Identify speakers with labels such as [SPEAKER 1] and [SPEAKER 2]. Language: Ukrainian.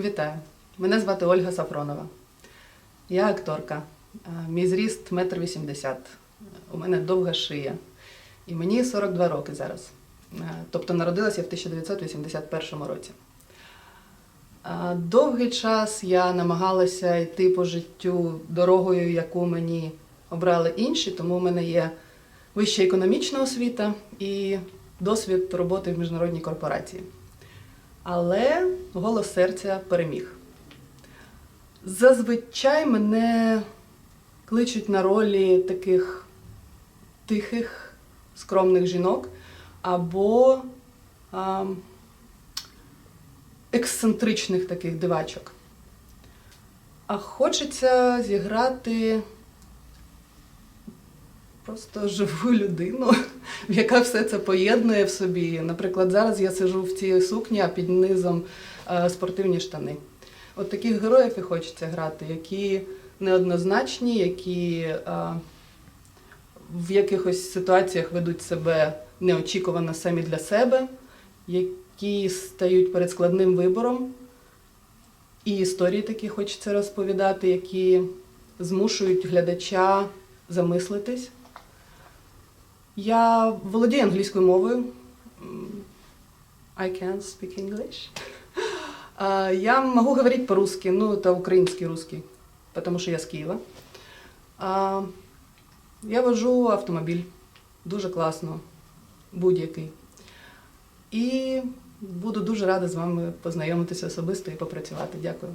[SPEAKER 1] Вітаю! Мене звати Ольга Сафронова. Я акторка. Е, Мій зріст 1,80 м. У мене довга шия. І мені 42 роки зараз. Е, Тобто народилася в 1981 році. Е, Довгий час я намагалася йти по життю дорогою, яку мені обрали інші, тому у мене є вища економічна освіта і досвід роботи в міжнародній корпорації. Але голос серця переміг. Зазвичай мене кличуть на ролі таких тихих, скромних жінок або а, ексцентричних таких дивачок. А хочеться зіграти просто живу людину, яка все це поєднує в собі. Наприклад, зараз я сижу в цій сукні, а під низом е, спортивні штани. От таких героїв і хочеться грати, які неоднозначні, які е, в якихось ситуаціях ведуть себе неочікувано самі для себе, які стають перед складним вибором. І історії такі хочеться розповідати, які змушують глядача замислитись. Я володію англійською мовою. I can speak English. Я могу говорить по-русски, ну, это украинский русский, потому что я з Києва. Я вожу автомобіль, дуже класно, будь-який. І буду дуже рада з вами познайомитися особисто і попрацювати. Дякую.